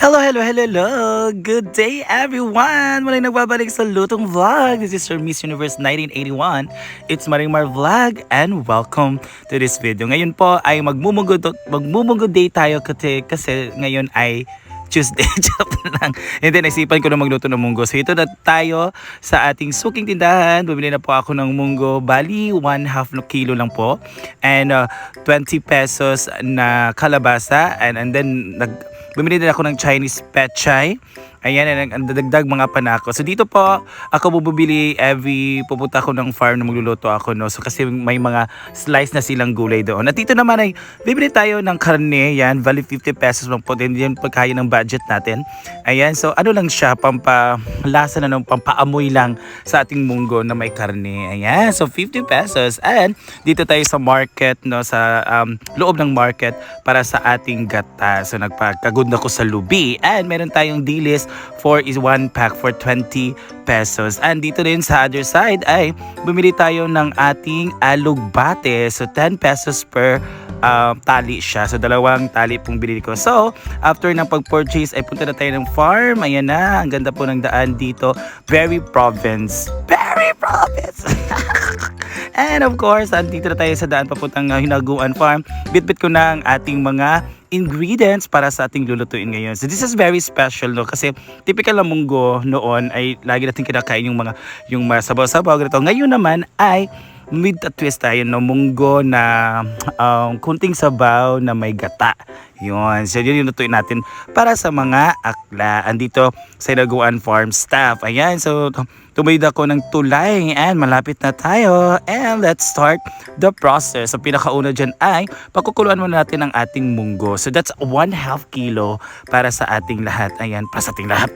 Hello, hello, hello, hello! Good day, everyone! Maling nagbabalik sa Lutong Vlog. This is your Miss Universe 1981. It's Maringmar Vlog and welcome to this video. Ngayon po ay magmumugo, magmumugo day tayo kasi, kasi ngayon ay Tuesday. Joke lang. And then, naisipan ko na magluto ng munggo. So, ito na tayo sa ating suking tindahan. Bumili na po ako ng munggo. Bali, one half na kilo lang po. And uh, 20 pesos na kalabasa. And, and then, nag, bumili din ako ng Chinese pechay. Ayan, and ang dadagdag mga panako. So dito po, ako bubili every pupunta ako ng farm na magluluto ako, no? So kasi may mga slice na silang gulay doon. At dito naman ay bibili tayo ng karne, yan, value 50 pesos lang po. Din yan pagkaya ng budget natin. Ayan, so ano lang siya, pampalasa na ng pampaamoy lang sa ating munggo na may karne. Ayan, so 50 pesos. And dito tayo sa market, no? Sa um, loob ng market para sa ating gata. So nagpagkagod ako sa lubi. And meron tayong dilis for is one pack for 20 pesos. And dito rin sa other side ay bumili tayo ng ating alugbate. So 10 pesos per um, tali siya. So dalawang tali pong binili ko. So after ng pag-purchase ay punta na tayo ng farm. Ayan na, ang ganda po ng daan dito. Very province. Very province. And of course, andito na tayo sa daan papuntang uh, Hinaguan Farm. Bitbit ko na ang ating mga ingredients para sa ating lulutuin ngayon. So this is very special no kasi typical na munggo noon ay lagi natin kinakain yung mga yung masabaw-sabaw ganito. Ngayon naman ay with a twist tayo no munggo na um, kunting sabaw na may gata. Yun. So yun yung natin para sa mga akla. Andito sa Ilaguan Farm staff. Ayan. So tumayod ako ng tulay and malapit na tayo. And let's start the process. So pinakauna dyan ay pagkukuluan muna natin ang ating munggo. So that's one half kilo para sa ating lahat. Ayan. Para sa ating lahat.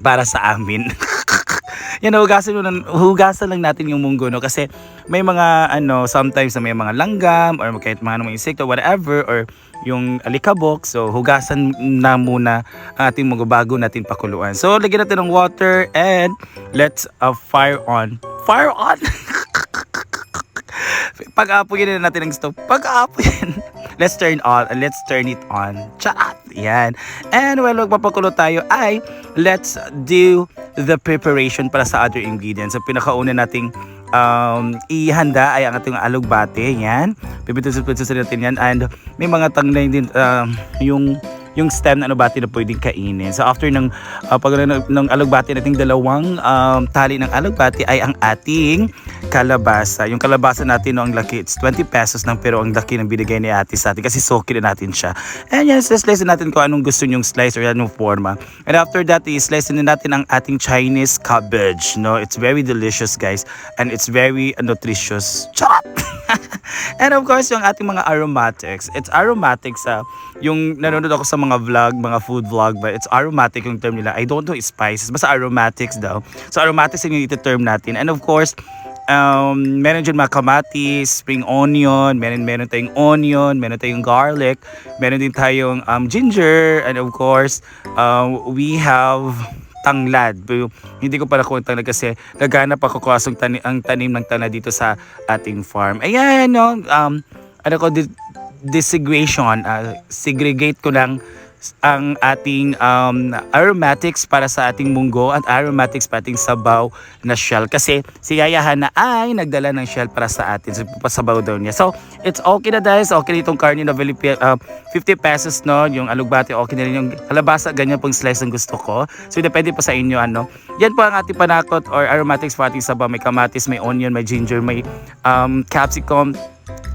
Para sa amin. yan hugasan, hugasan lang natin yung munggo no? Kasi may mga ano sometimes na may mga langgam or kahit mga ano, mga insekto whatever or yung alikabok. So hugasan na muna ating munggo bago natin pakuluan. So lagyan natin ng water and let's uh, fire on. Fire on? Pag-aapoyin na natin ang stove. Pag-aapoyin let's turn on let's turn it on. Chat yan. And while magpapakulo tayo ay let's do the preparation para sa other ingredients. So pinakauna nating um, ihanda ay ang ating alugbate yan. Pipitus-pitus natin yan. And may mga tanglay din uh, yung yung stem na alubati na pwedeng kainin. So after ng uh, pag ng, ng alugbati nating dalawang um, tali ng alugbati ay ang ating kalabasa. Yung kalabasa natin no, ang laki, it's 20 pesos lang pero ang laki ng binigay ni ate sa atin kasi soki na natin siya. And yan, slice na natin kung anong gusto nyong slice or anong forma. And after that, i-slice na natin ang ating Chinese cabbage. No, It's very delicious guys and it's very uh, nutritious. Chop! and of course, yung ating mga aromatics. It's aromatics sa yung nanonood ako sa mga vlog, mga food vlog, but it's aromatic yung term nila. I don't know spices, basta aromatics daw. So aromatics yung ito-term natin. And of course, um, meron dyan mga kamatis, spring onion, meron, meron tayong onion, meron tayong garlic, meron din tayong um, ginger, and of course, um, we have tanglad. Pero hindi ko pala kung tanglad kasi naghanap ako kasong tani, ang tanim ng tanglad dito sa ating farm. Ayan, no? Um, ano ko, desegregation, uh, segregate ko lang ang ating um, aromatics para sa ating munggo at aromatics para ating sabaw na shell. Kasi si Yaya Hana ay nagdala ng shell para sa atin. So, pasabaw daw niya. So, it's okay na guys. Okay na itong carne na uh, 50 pesos no. Yung alugbati okay na rin. Yung kalabasa, ganyan pong slice ang gusto ko. So, depende pa sa inyo ano. Yan po ang ating panakot or aromatics para ating sabaw. May kamatis, may onion, may ginger, may um, capsicum,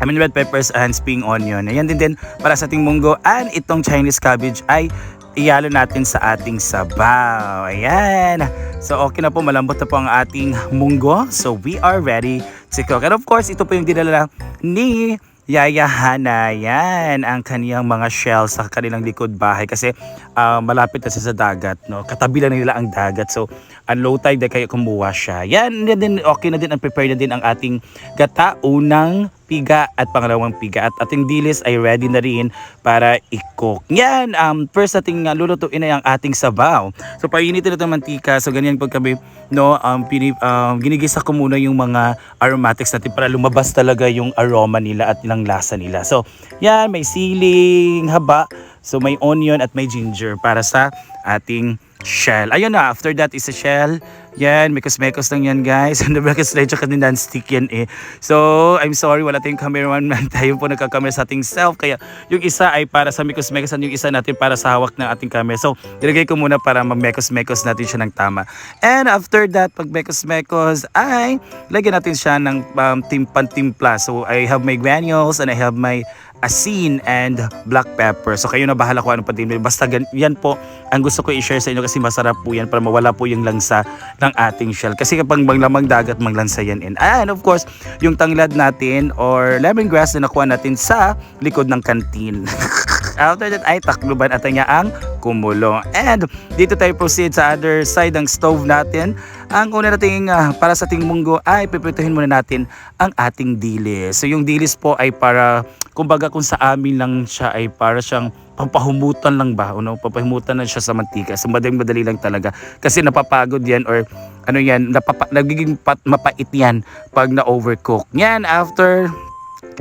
I mean red peppers and spring onion. Ayan din din para sa ating munggo. And itong Chinese cabbage ay iyalo natin sa ating sabaw. Ayan. So okay na po, malambot na po ang ating munggo. So we are ready to cook. And of course, ito po yung dinala ni Yaya Hana. Yan ang kaniyang mga shells sa kanilang likod bahay kasi uh, malapit na siya sa dagat. No? Katabi lang nila ang dagat. So, ang low tide kaya kumuha siya. Yan, yan din, okay na din, ang prepare na din ang ating gata unang piga at pangalawang piga. At ating dilis ay ready na rin para i-cook. Yan, um, first ating uh, lulutuin ay ang ating sabaw. So painitin natin mantika. So ganyan pag kami, no, um, pini, um, ginigisa ko muna yung mga aromatics natin para lumabas talaga yung aroma nila at ng lasa nila. So yan, may siling haba. So may onion at may ginger para sa ating shell. Ayun na, after that is a shell. Yan, mekos-mekos lang yan guys. Ano ba kasi tsaka din non-stick yan eh. So, I'm sorry, wala tayong cameraman man. Tayo po nagka-camera sa ating self. Kaya yung isa ay para sa mekos-mekos yung isa natin para sa hawak ng ating camera. So, nilagay ko muna para mag-mekos-mekos natin siya ng tama. And after that, pag mekos-mekos ay lagyan natin siya ng um, timpan-timpla. So, I have my granules and I have my asin and black pepper. So kayo na bahala kung ano pa din. Basta gan- yan po ang gusto ko i-share sa inyo kasi masarap po yan para mawala po yung langsa ng ating shell. Kasi kapag maglamang dagat, maglansa yan. And, and of course, yung tanglad natin or lemongrass na nakuha natin sa likod ng kantin. After that ay takluban at ang kumulo. And dito tayo proceed sa other side ng stove natin. Ang una nating ah, para sa ating munggo ay pipituhin muna natin ang ating dilis. So yung dilis po ay para kumbaga kung sa amin lang siya ay para siyang pampahumutan lang ba? Ano, papahumutan lang siya sa mantika. So madaling madali lang talaga. Kasi napapagod yan or ano yan, napapa, nagiging pat, mapait yan pag na-overcook. Yan, after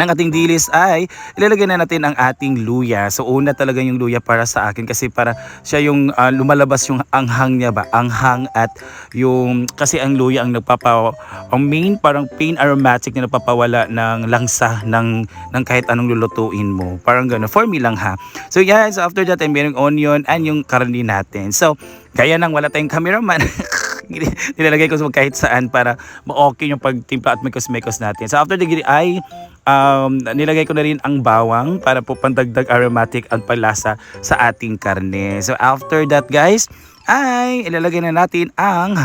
ng ating dilis ay ilalagay na natin ang ating luya. So una talaga yung luya para sa akin kasi para siya yung ah, lumalabas yung anghang niya ba? Anghang at yung kasi ang luya ang nagpapa ang main parang pain aromatic na nagpapawala ng langsa ng ng kahit anong lulutuin mo. Parang gano'n. For me lang ha. So yeah, after that ay merong onion and yung karni natin. So gaya ng wala tayong cameraman. nilalagay ko kahit saan para ma-okay yung pagtimpla at mekos-mekos natin. So after the giri ay um, nilagay ko na rin ang bawang para po pandagdag aromatic at palasa sa ating karne. So after that guys, ay ilalagay na natin ang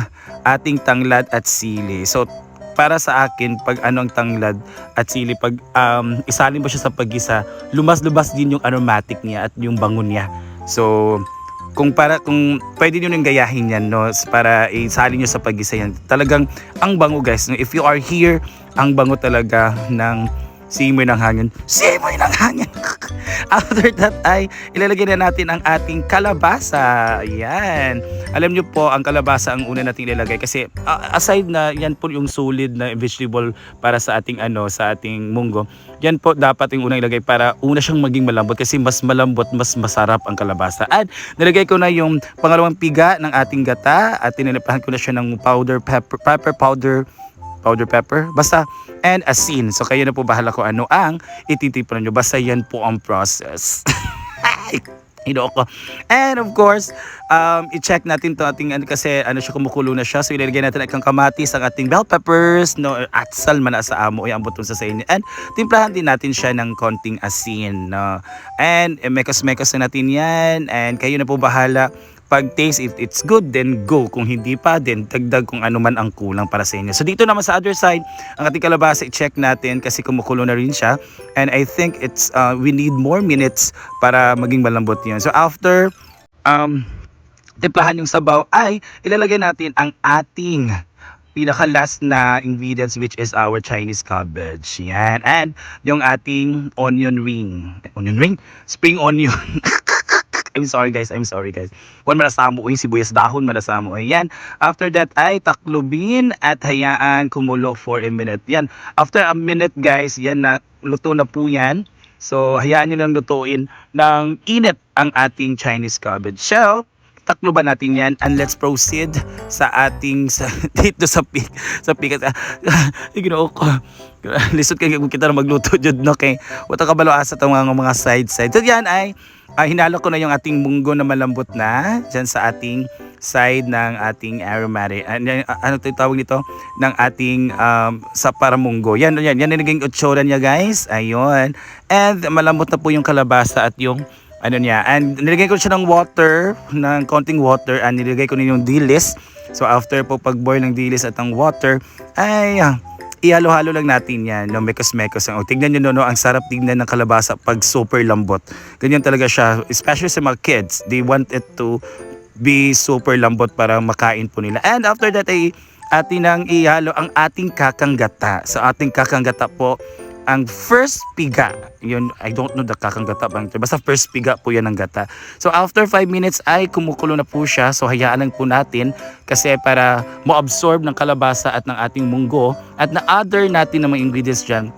ating tanglad at sili. So para sa akin, pag ano ang tanglad at sili, pag um, isalin mo siya sa paggisa, lumas-lubas din yung aromatic niya at yung bango niya. So, kung para kung pwede niyo nang gayahin yan no para isalin niyo sa paggisa yan. Talagang ang bango guys no if you are here ang bango talaga ng simoy ng hangin. Simoy ng hangin after that ay ilalagay na natin ang ating kalabasa. Yan alam niyo po ang kalabasa ang una nating ilalagay kasi uh, aside na yan po yung solid na vegetable para sa ating ano sa ating munggo yan po dapat yung unang ilagay para una siyang maging malambot kasi mas malambot mas masarap ang kalabasa. At nilagay ko na yung pangalawang piga ng ating gata at tininipahan ko na siya ng powder pepper pepper powder powder pepper basta and asin so kayo na po bahala kung ano ang ititipon nyo basta yan po ang process Hino ko. And of course, um, i-check natin to ating ano kasi ano siya kumukulo na siya. So ilalagay natin ang kamatis, ang ating bell peppers, no, atsal man na sa amo, ay ambot sa sa inyo. And timplahan din natin siya ng konting asin, no. And eh, mekos-mekos na natin 'yan. And kayo na po bahala pag taste if it's good then go kung hindi pa then dagdag kung ano man ang kulang para sa inyo so dito naman sa other side ang ating kalabasa i-check natin kasi kumukulo na rin siya and I think it's uh, we need more minutes para maging malambot yun so after um timplahan yung sabaw ay ilalagay natin ang ating pinaka last na ingredients which is our Chinese cabbage. Yan. And yung ating onion ring. Onion ring? Spring onion. I'm sorry guys, I'm sorry guys. One malasamo ko yung sibuyas dahon, malasamo ko. Yan. After that ay taklubin at hayaan kumulo for a minute. Yan. After a minute guys, yan na luto na po yan. So hayaan nyo lang lutuin ng init ang ating Chinese cabbage. So, takluban natin yan and let's proceed sa ating sa, dito sa pig sa at ginoo ko lisod kay kung kita na magluto jud no kay wata kabalo asa tong mga mga side side so yan ay ah, hinalo ko na yung ating munggo na malambot na dyan sa ating side ng ating aromatic ano, ano to tawag nito ng ating um, sa paramunggo yan yan yan yung naging otsura niya guys ayun and malambot na po yung kalabasa at yung ano niya. And nilagay ko siya ng water, ng konting water, and nilagay ko na yung dilis. So after po pag-boil ng dilis at ang water, ay ah, ihalo-halo lang natin yan, no, mekos-mekos. O, tignan nyo, no, no, ang sarap tignan ng kalabasa pag super lambot. Ganyan talaga siya, especially sa mga kids. They want it to be super lambot para makain po nila. And after that ay atin nang ihalo ang ating kakanggata. So ating kakanggata po ang first piga. Yun, I don't know the kakang bang term. Basta first piga po yan ng gata. So after 5 minutes ay kumukulo na po siya. So hayaan lang po natin kasi para mo-absorb ng kalabasa at ng ating munggo at na other natin na mga ingredients dyan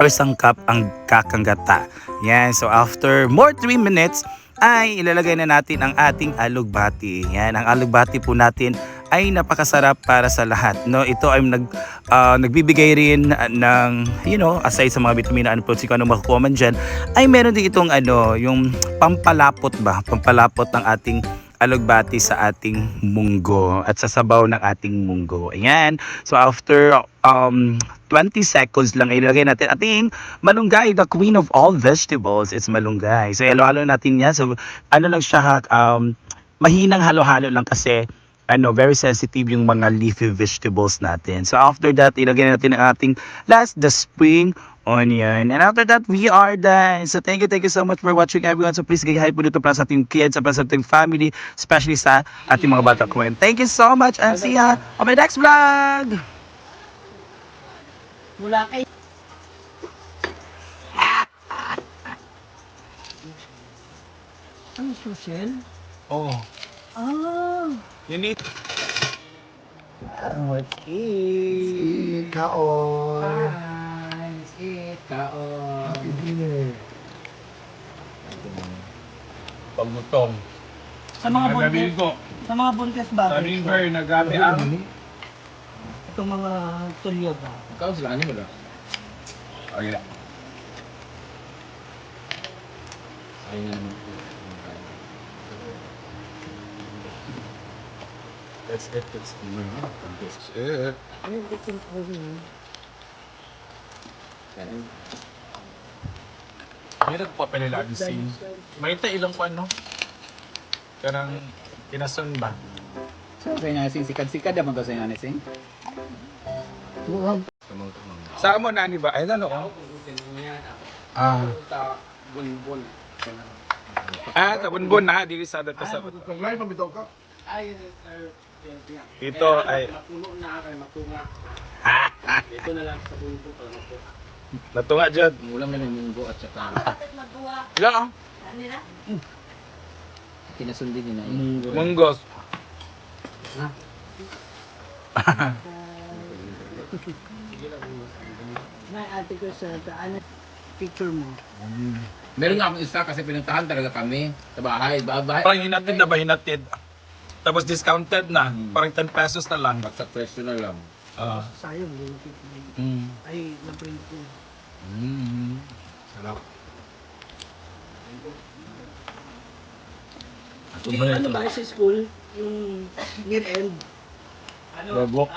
or sangkap ang kakang gata. Yan. So after more 3 minutes ay ilalagay na natin ang ating alugbati. Yan, ang alugbati po natin ay napakasarap para sa lahat. No, ito ay nag ah, nagbibigay rin ng you know, aside sa mga vitamina and protein kung ano makukuha man diyan, ay meron din itong ano, yung pampalapot ba? Pampalapot ng ating alugbati sa ating munggo at sa sabaw ng ating munggo. Ayan. So after um 20 seconds lang ilagay natin ating malunggay, the queen of all vegetables. It's malunggay. So halo-halo natin yan. So ano lang siya um mahinang halo-halo lang kasi ano, very sensitive yung mga leafy vegetables natin. So after that, ilagay natin ang ating last, the spring onion. And after that, we are done. So thank you, thank you so much for watching everyone. So please gayahay po dito para sa ating kids, para sa ating family, especially sa ating mga bata ko. And thank you so much and see ya on my next vlog! Mula kay... Ano susil? Oh, Ah! you need... Okay. Kaon. Hi! Sit, kaon. Pagutong. Sa mga buntis, Nagabi ko. sa mga buntis ba? Sa river, nagabi ang... Itong mga tulyo ba? Ikaw sila, ano mo na? Okay na. Ayun na naman That's it. That's That's it. Ano bitin ko yun? May nagpapanilaan si... May ta ilang kwan, no? Karang kinasun ba? So, sa nga sing sikad-sikad naman ko sa nga sing. Tuwag. Sa mo na ni ba? Ay, ano ko? Ah. Ah, tabon-bon na. Dili sa dito sa... Kaglay pa bitaw ka. Ito ay... Natunga dyan. Ulam na lang yung buo at saka Ilan ah? kinasundin din na yun. Munggos. May ate ko sa daan. Picture mo. Meron nga akong isa kasi pinuntahan talaga kami sa bahay. Ba bahay. Parang hinatid na ba hinatid? Tapos discounted na. Parang 10 pesos na lang. Sa presyo na lang. Ah. Sayang, limited. Mm. Ay, na-print ko. Mm. Sarap. Si, ano ba sa school? Yung year end? Ano?